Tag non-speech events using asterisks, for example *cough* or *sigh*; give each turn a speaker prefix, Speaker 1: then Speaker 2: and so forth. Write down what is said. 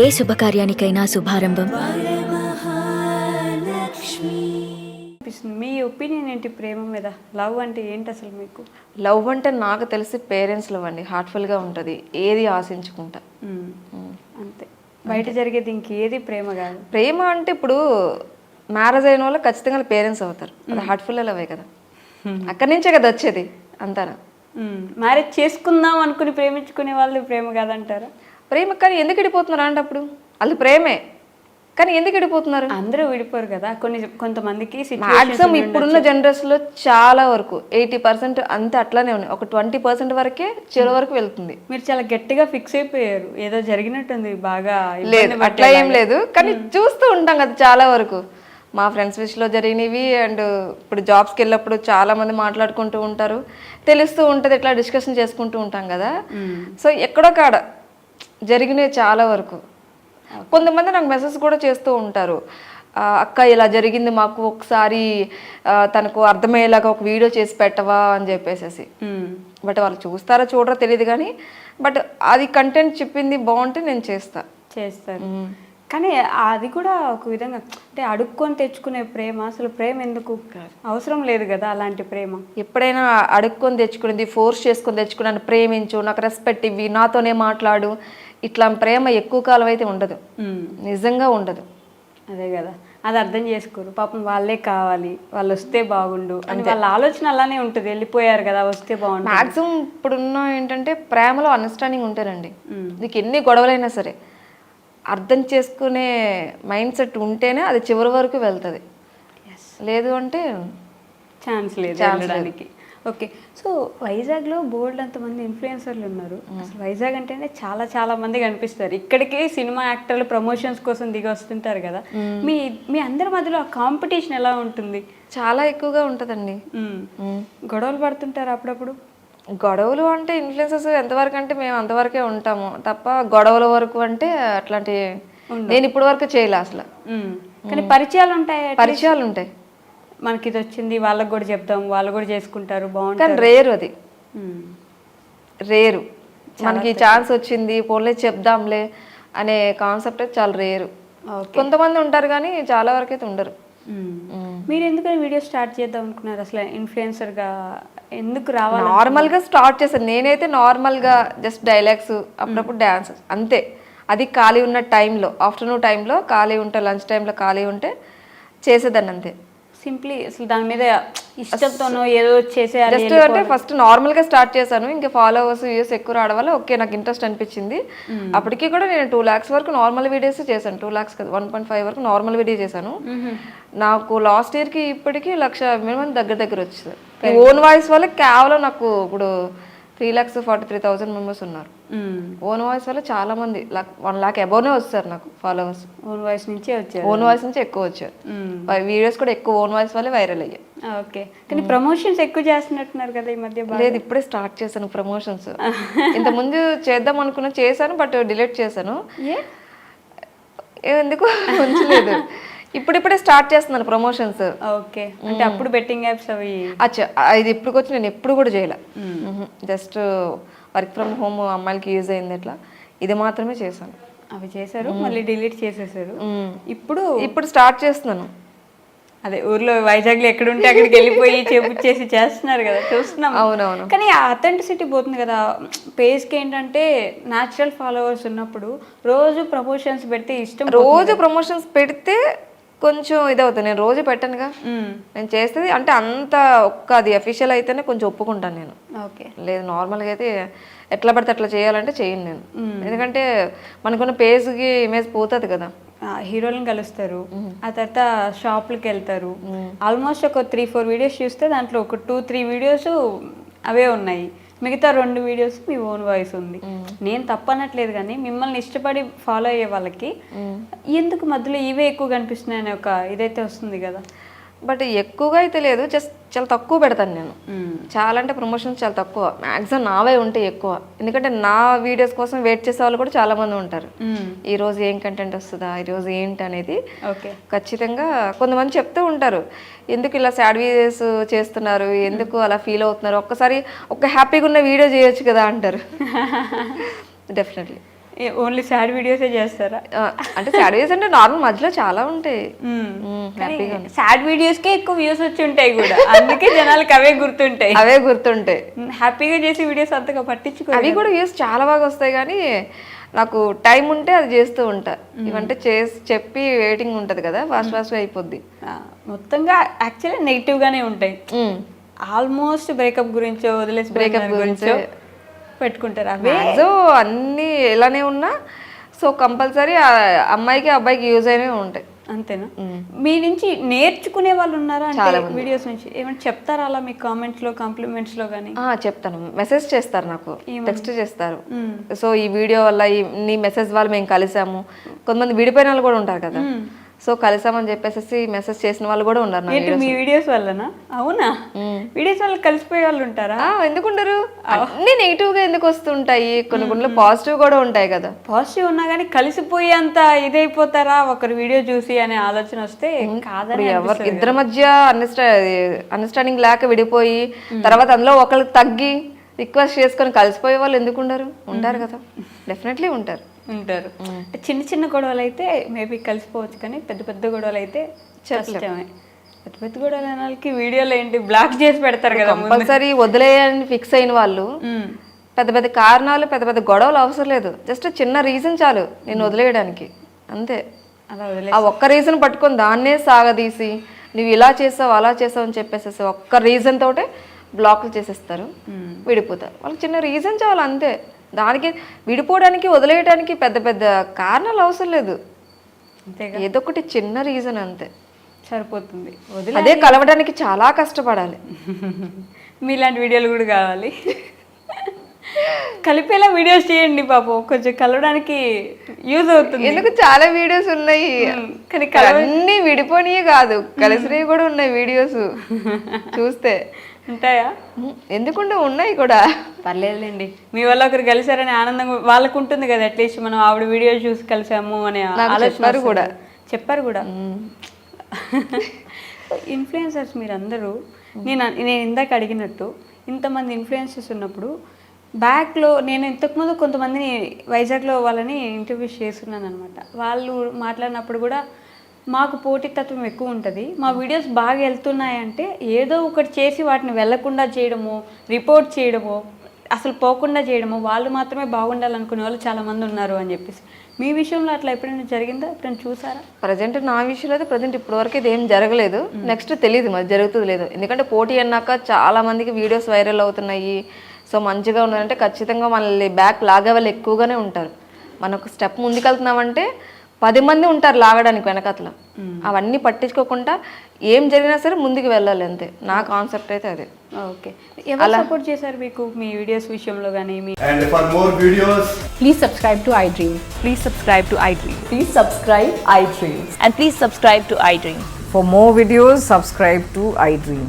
Speaker 1: ఏ శుభకార్యానికైనా శుభారంభం.
Speaker 2: మీ opinion ఏంటి ప్రేమ మీద? Love అంటే ఏంటి అసలు మీకు?
Speaker 3: లవ్ అంటే నాకు తెలిసి పేరెంట్స్ లవ్ అండి. హార్ట్ఫుల్గా ఉంటుంది. ఏది ఆశించుకుంటా.
Speaker 2: అంతే. బయట జరిగేది ఇంకేది ప్రేమ కాదు.
Speaker 3: ప్రేమ అంటే ఇప్పుడు మ్యారేజ్ అయిన వాళ్ళు ఖచ్చితంగా పేరెంట్స్ అవుతారు. అది హార్ట్ఫుల్ లవే కదా. అక్కడి నుంచే కదా వచ్చేది అంతానా?
Speaker 2: మ్యారేజ్ చేసుకుందాం అనుకుని ప్రేమించుకునే వాళ్ళు ప్రేమ కాదంటారా?
Speaker 3: ప్రేమ కానీ ఎందుకు ఇడిపోతున్నారు అంటే అప్పుడు వాళ్ళు ప్రేమే కానీ ఎందుకు ఇడిపోతున్నారు
Speaker 2: అందరూ విడిపోరు కదా. కొన్ని కొంతమందికి
Speaker 3: మాక్సిమం ఇప్పుడున్న జనరేషన్లో చాలా వరకు ఎయిటీ పర్సెంట్ అంతే అట్లానే ఉన్నాయి. ఒక ట్వంటీ పర్సెంట్ వరకే చివరి వరకు వెళ్తుంది.
Speaker 2: మీరు చాలా గట్టిగా ఫిక్స్ అయిపోయారు. ఏదో జరిగినట్టుంది బాగా
Speaker 3: లేదు అట్లా ఏం లేదు. కానీ చూస్తూ ఉంటాం కదా చాలా వరకు. మా ఫ్రెండ్స్ విషయంలో జరిగినవి అండ్ ఇప్పుడు జాబ్స్కి వెళ్ళినప్పుడు చాలా మంది మాట్లాడుకుంటూ ఉంటారు. తెలుస్తూ ఉంటుంది ఇట్లా డిస్కషన్ చేసుకుంటూ ఉంటాం కదా. సో ఎక్కడో కాడ జరిగినవి చాలా వరకు. కొంతమంది నాకు మెసేజ్ కూడా చేస్తూ ఉంటారు. అక్క ఇలా జరిగింది మాకు ఒకసారి తనకు అర్థమయ్యేలాగా ఒక వీడియో చేసి పెట్టవా? అని చెప్పేసేసి. బట్ వాళ్ళు చూస్తారో చూడరో తెలియదు కానీ బట్ అది కంటెంట్ చెప్పింది బాగుంటే నేను చేస్తా.
Speaker 2: చేస్తారు. కానీ అది కూడా ఒక విధంగా అంటే అడుక్కొని తెచ్చుకునే ప్రేమ అసలు ప్రేమ ఎందుకు? అవసరం లేదు కదా అలాంటి ప్రేమ.
Speaker 3: ఎప్పుడైనా అడుక్కొని తెచ్చుకునేది ఫోర్స్ చేసుకొని తెచ్చుకున్నాను ప్రేమించు నాకు రెస్పెక్ట్ ఇవ్వి నాతోనే మాట్లాడు ఇట్లా ప్రేమ ఎక్కువ కాలం అయితే ఉండదు. నిజంగా ఉండదు.
Speaker 2: అదే కదా. అది అర్థం చేసుకోరు. పాపం వాళ్ళే కావాలి వాళ్ళు వస్తే బాగుండు అని వాళ్ళ ఆలోచన అలానే ఉంటుంది. వెళ్ళిపోయారు కదా వస్తే బాగుండు
Speaker 3: మాక్సిమం ఇప్పుడున్న ఏంటంటే ప్రేమలో అండర్స్టాండింగ్ ఉంటారండి నీకు ఎన్ని గొడవలైనా సరే అర్థం చేసుకునే మైండ్ సెట్ ఉంటేనే అది చివరి వరకు వెళ్తుంది. లేదు అంటే
Speaker 2: ఛాన్స్ లేదు వెళ్ళడానికి. ఓకే సో వైజాగ్లో బోల్డ్ అంతమంది ఇన్ఫ్లుయెన్సర్లు ఉన్నారు. అసలు వైజాగ్ అంటేనే చాలా చాలా మంది కనిపిస్తారు. ఇక్కడికి సినిమా యాక్టర్లు ప్రమోషన్స్ కోసం దిగి వస్తుంటారు కదా. మీ మీ అందరి మధ్యలో ఆ కాంపిటీషన్ ఎలా ఉంటుంది?
Speaker 3: చాలా ఎక్కువగా ఉంటుందండి.
Speaker 2: మ్మ్. గొడవలు పడుతుంటారు అప్పుడప్పుడు?
Speaker 3: గొడవలు అంటే ఇన్ఫ్లుయెన్సెస్ ఎంతవరకు అంటే మేము అంతవరకే ఉంటాము. తప్ప గొడవల వరకు అంటే అట్లాంటి నేను ఇప్పటి వరకు చేయలే అసలు.
Speaker 2: కానీ పరిచయాలు ఉంటాయి
Speaker 3: పరిచయాలు ఉంటాయి.
Speaker 2: మనకి ఇది వచ్చింది వాళ్ళకి కూడా చెప్తాం వాళ్ళు కూడా చేసుకుంటారు
Speaker 3: కానీ
Speaker 2: బాగుంటారు
Speaker 3: రేరు అది. రేరు మనకి ఛాన్స్ వచ్చింది పోన్లే చెప్దాంలే అనే కాన్సెప్ట్ అయితే చాలా రేరు కొంతమంది ఉంటారు కానీ చాలా వరకు అయితే ఉండరు.
Speaker 2: మీరు ఎందుకని వీడియో స్టార్ట్ చేద్దాం అనుకున్నారు? అసలు ఇన్ఫ్లుయెన్సర్గా ఎందుకు రావాలి
Speaker 3: నార్మల్గా స్టార్ట్ చేశాను నేనైతే నార్మల్గా జస్ట్ డైలాగ్స్ అప్పుడప్పుడు డాన్స్ అంతే. అది ఖాళీ ఉన్న టైంలో ఆఫ్టర్నూన్ టైంలో ఖాళీ ఉంటే లంచ్ టైంలో ఖాళీ ఉంటే చేసేదాన్ని అంతే.
Speaker 2: సింప్లీ అసలు దాని మీద ఇష్టంతోనో ఏదో చేసేయాలి
Speaker 3: జస్ట్ అంటే ఫస్ట్ నార్మల్గా స్టార్ట్ చేశాను. ఇంకా ఫాలోవర్స్ వ్యూస్ ఎక్కువ రావడం వల్ల ఓకే నాకు ఇంట్రెస్ట్ అనిపించింది. అప్పటికి కూడా నేను టూ లాక్స్ వరకు నార్మల్ వీడియోస్ చేశాను. టూ లాక్స్ కదా వన్ పాయింట్ ఫైవ్ వరకు నార్మల్ వీడియో చేశాను. నాకు లాస్ట్ ఇయర్కి ఇప్పటికి లక్ష మినిమం దగ్గర దగ్గర వచ్చింది. ఓన్ వాయిస్ వల్ల కేవలం నాకు ఇప్పుడు three lakhs forty three thousand members ఉన్నారు. ఓన్ వాయిస్ వల్ల చాలా మంది వన్ లాక్ అబౌనే వస్తారు నాకు ఫాలోవర్స్
Speaker 2: ఓన్ వాయిస్ నుంచే వచ్చారు.
Speaker 3: ఓన్ వాయిస్ నుంచి ఎక్కువ వచ్చారు. వీడియోస్ కూడా ఎక్కువ ఓన్ వాయిస్ వల్లే వైరల్ అయ్యాయి.
Speaker 2: ఓకే కానీ ప్రమోషన్స్ ఎక్కువ చేస్తున్నట్టున్నారు కదా ఈ మధ్య.
Speaker 3: లేదు ఇప్పుడే స్టార్ట్ చేశాను ప్రమోషన్స్ ఇంత ముందు చేద్దాం అనుకున్నా చేశాను బట్ డిలీట్ చేశాను. ఎందుకు? ఉంచలేదు. ఇప్పుడిప్పుడే స్టార్ట్ చేస్తున్నాను ప్రమోషన్స్
Speaker 2: ఓకే అంటే అప్పుడు బెట్టింగ్ యాప్స్ అవి.
Speaker 3: అచ్చా ఇది ఇప్పుడు వచ్చి నేను ఎప్పుడు కూడా చేయలే. జస్ట్ వర్క్ ఫ్రమ్ హోమ్ అమ్మాయిలకి యూజ్ అయింది ఎట్లా? ఇది మాత్రమే చేశాను.
Speaker 2: అవి చేశారు మళ్ళీ డిలీట్ చేసేసారు. ఇప్పుడు
Speaker 3: ఇప్పుడు స్టార్ట్ చేస్తున్నాను.
Speaker 2: అదే ఊర్లో వైజాగ్లో ఎక్కడ ఉంటే అక్కడికి వెళ్ళిపోయి చేసి చేస్తున్నారు కదా చూస్తున్నాం.
Speaker 3: అవునవును.
Speaker 2: కానీ ఆ అథెంటిసిటీ పోతుంది కదా. పేజ్కి ఏంటంటే న్యాచురల్ ఫాలోవర్స్ ఉన్నప్పుడు రోజు ప్రమోషన్స్ పెడితే ఇష్టం
Speaker 3: రోజు ప్రమోషన్స్ పెడితే కొంచెం ఇదవుతుంది నేను రోజు పెట్టనుగా. నేను చేసేది అంటే అంత ఒక్క అది అఫీషియల్ అయితేనే కొంచెం ఒప్పుకుంటాను నేను.
Speaker 2: ఓకే.
Speaker 3: లేదు నార్మల్గా అయితే ఎట్లా పడితే అట్లా చేయాలంటే చేయను నేను. ఎందుకంటే మనకున్న పేజ్కి ఇమేజ్ పోతుంది కదా.
Speaker 2: హీరోలను కలుస్తారు. ఆ తర్వాత షాపులకి వెళ్తారు. ఆల్మోస్ట్ ఒక త్రీ ఫోర్ వీడియోస్ చూస్తే దాంట్లో ఒక టూ త్రీ వీడియోస్ అవే ఉన్నాయి. మిగతా రెండు వీడియోస్ మీ ఓన్ వాయిస్ ఉంది. నేను తప్పనట్లేదు కానీ మిమ్మల్ని ఇష్టపడి ఫాలో అయ్యే వాళ్ళకి ఎందుకు మధ్యలో ఇవే ఎక్కువ కనిపిస్తున్నాయి అనే ఒక ఇదైతే వస్తుంది కదా.
Speaker 3: బట్ ఎక్కువగా అయితే లేదు జస్ట్ చాలా తక్కువ పెడతాను నేను. చాలా అంటే ప్రమోషన్స్ చాలా తక్కువ. మ్యాక్సిమం నావే ఉంటాయి ఎక్కువ. ఎందుకంటే నా వీడియోస్ కోసం వెయిట్ చేసే వాళ్ళు కూడా చాలా మంది ఉంటారు. ఈ రోజు ఏం కంటెంట్ వస్తుందా ఈ రోజు ఏంటి అనేది
Speaker 2: ఓకే.
Speaker 3: ఖచ్చితంగా కొంతమంది చెప్తూ ఉంటారు. ఎందుకు ఇలా సాడ్ వీడియోస్ చేస్తున్నారు ఎందుకు అలా ఫీల్ అవుతున్నారు? ఒక్కసారి ఒక హ్యాపీగా ఉన్న వీడియో చేయొచ్చు కదా అంటారు. *laughs* డెఫినెట్లీ
Speaker 2: ఓన్లీ సాడ్ వీడియోసే చేస్తారా?
Speaker 3: అంటే సాడీస్ అంటే నార్మల్ మధ్యలో చాలా ఉంటాయి.
Speaker 2: సాడ్ వీడియోస్కే ఎక్కువ వ్యూస్ వచ్చి ఉంటాయి కూడా. అందుకే జనాలకి అవే గుర్తుంటాయి.
Speaker 3: అవే గుర్తుంటాయి.
Speaker 2: హ్యాపీగా చేసి వీడియోస్ అంతగా పట్టించుకో
Speaker 3: అవి కూడా వ్యూస్ చాలా బాగా వస్తాయి కానీ నాకు టైం ఉంటే అది చేస్తూ ఉంటా. ఇవంటే చేసి చెప్పి వెయిటింగ్ ఉంటది కదా ఫాస్ట్ ఫాస్ట్గా అయిపోద్ది.
Speaker 2: మొత్తంగా యాక్చువల్లీ నెగిటివ్ గానే ఉంటాయి. ఆల్మోస్ట్ బ్రేకప్ గురించో వదిలేసి
Speaker 3: breakup
Speaker 2: గురించో పెట్టుకుంటారు. అవే
Speaker 3: సో అన్నీ ఇలానే ఉన్నా సో కంపల్సరీ అమ్మాయికి అబ్బాయికి యూజ్ అయినవి ఉంటాయి.
Speaker 2: అంతేనా? మీ నుంచి నేర్చుకునే వాళ్ళు ఉన్నారా? అంటే. వీడియోస్ నుంచి ఏమైనా చెప్తారా అలా మీ కామెంట్స్లో కాంప్లిమెంట్స్లో కానీ
Speaker 3: చెప్తాను. మెసేజ్ చేస్తారు నాకు. టెక్స్ట్ చేస్తారు. సో ఈ వీడియో వల్ల ఈ నీ మెసేజ్ వాళ్ళు మేము కలిసాము. కొంతమంది విడిపోయిన వాళ్ళు కూడా ఉంటారు కదా. సో కలిసామని చెప్పేసి మెసేజ్ చేసిన వాళ్ళు కూడా ఉన్నారు
Speaker 2: ఏంటి మీ వీడియోస్ వల్లనా? అవునా? వీడియోస్ వల్ల కలిసిపోయే వాళ్ళు ఉంటారా?
Speaker 3: ఆ, ఎందుకుండరు? అన్ని నెగిటివ్గా ఎందుకు వస్తుంటాయి? కొన్ని కొన్ని పాజిటివ్ కూడా ఉంటాయి కదా.
Speaker 2: పాజిటివ్ ఉన్నా కానీ కలిసిపోయేంత ఇదైపోతారా? ఒకరి వీడియో చూసి అనే ఆలోచన వస్తే కాదని
Speaker 3: ఇప్పుడు ఎవరు ఇద్దరి మధ్య అండర్స్టా అండర్స్టాండింగ్ లేక విడిపోయి తర్వాత అందులో ఒకరికి తగ్గి రిక్వెస్ట్ చేసుకొని కలిసిపోయే వాళ్ళు ఎందుకు ఉండరు ఉంటారు కదా. డెఫినెట్లీ ఉంటారు.
Speaker 2: ఉంటారు. అంటే చిన్న చిన్న గొడవలు అయితే మేబీ కలిసిపోవచ్చు కానీ పెద్ద పెద్ద గొడవలు అయితే కష్టమే పెద్ద పెద్ద గొడవలు అనే వాళ్ళకి వీడియోలో ఏంటి? బ్లాక్ చేసి పెడతారు కదా.
Speaker 3: కంపల్సరీ వదిలేయని ఫిక్స్ అయిన వాళ్ళు. పెద్ద పెద్ద కారణాలు పెద్ద పెద్ద గొడవలు అవసరం లేదు. జస్ట్ చిన్న రీజన్ చాలు నేను వదిలేయడానికి. అంతే. ఆ ఒక్క రీజన్ పట్టుకొని దాన్నే సాగదీసి నువ్వు ఇలా చేసావు అలా చేసావు అని చెప్పేసేసి ఒక్క రీజన్ తోటే బ్లాక్లు చేసేస్తారు. విడిపోతారు. వాళ్ళకి చిన్న రీజన్ చాలు అంతే. దానికి విడిపోవడానికి వదిలేయడానికి పెద్ద పెద్ద కారణాలు అవసరం లేదు. ఏదో ఒకటి చిన్న రీజన్ అంతే.
Speaker 2: సరిపోతుంది.
Speaker 3: అదే కలవడానికి చాలా కష్టపడాలి. *laughs*
Speaker 2: మీలాంటి వీడియోలు కూడా కావాలి. *laughs* కలిపేలా వీడియోస్ చేయండి పాపం కొంచెం కలవడానికి యూజ్ అవుతుంది.
Speaker 3: ఎందుకు చాలా వీడియోస్ ఉన్నాయి?
Speaker 2: కానీ
Speaker 3: అన్ని విడిపోనియే కాదు. కలిసినవి కూడా ఉన్నాయి వీడియోస్. చూస్తే.
Speaker 2: ఉంటాయా?
Speaker 3: ఎందుకుంటే ఉన్నాయి కూడా.
Speaker 2: పర్లేదులేండి. మీ వల్ల ఒకరు కలిసారని ఆనందం వాళ్ళకు ఉంటుంది కదా అట్లీస్ట్ మనం ఆవిడ వీడియో చూసి కలిసాము అనే ఆలోచన.
Speaker 3: కూడా.
Speaker 2: చెప్పారు కూడా. ఇన్ఫ్లుయెన్సర్స్ *laughs* మీరందరూ నేను నేను ఇందాక అడిగినట్టు ఇంతమంది ఇన్ఫ్లుయెన్సర్స్ ఉన్నప్పుడు బ్యాక్లో నేను ఇంతకుముందు కొంతమందిని వైజాగ్లో వాళ్ళని ఇంటర్వ్యూస్ చేస్తున్నాను అనమాట వాళ్ళు మాట్లాడినప్పుడు కూడా మాకు పోటీతత్వం ఎక్కువ ఉంటుంది. మా వీడియోస్ బాగా వెళ్తున్నాయంటే ఏదో ఒకటి చేసి వాటిని వెళ్ళకుండా చేయడము రిపోర్ట్ చేయడము అసలు పోకుండా చేయడము వాళ్ళు మాత్రమే బాగుండాలనుకునే వాళ్ళు చాలా మంది ఉన్నారు అని చెప్పేసి. మీ విషయంలో అట్లా ఎప్పుడైనా జరిగిందా? ఎప్పుడైనా చూసారా?
Speaker 3: ప్రజెంట్ నా విషయంలో అయితే ప్రజెంట్ ఇప్పటివరకు ఇది ఏం జరగలేదు. నెక్స్ట్ తెలియదు మరి జరుగుతుంది లేదు. ఎందుకంటే పోటీ అన్నాక చాలా మందికి వీడియోస్ వైరల్ అవుతున్నాయి. సో మంచిగా ఉన్నారంటే ఖచ్చితంగా మనల్ని బ్యాక్ లాగే వాళ్ళు ఎక్కువగానే ఉంటారు. మనకు స్టెప్ ముందుకెళ్తున్నామంటే పది మంది ఉంటారు లాగడానికి వెనకట్ల అవన్నీ పట్టించుకోకుండా ఏం జరిగినా సరే ముందుకు వెళ్ళాలి అంతే. నా కాన్సెప్ట్ అయితే అదే.
Speaker 2: ఓకే. అలా సపోర్ట్ చేశారు మీకు మీ వీడియోస్ విషయంలో కానీ మీ
Speaker 4: please subscribe to I
Speaker 5: Dream please subscribe to
Speaker 6: I Dream please subscribe
Speaker 5: I Dream and
Speaker 6: please subscribe to I Dream
Speaker 5: for more videos subscribe to I
Speaker 4: Dream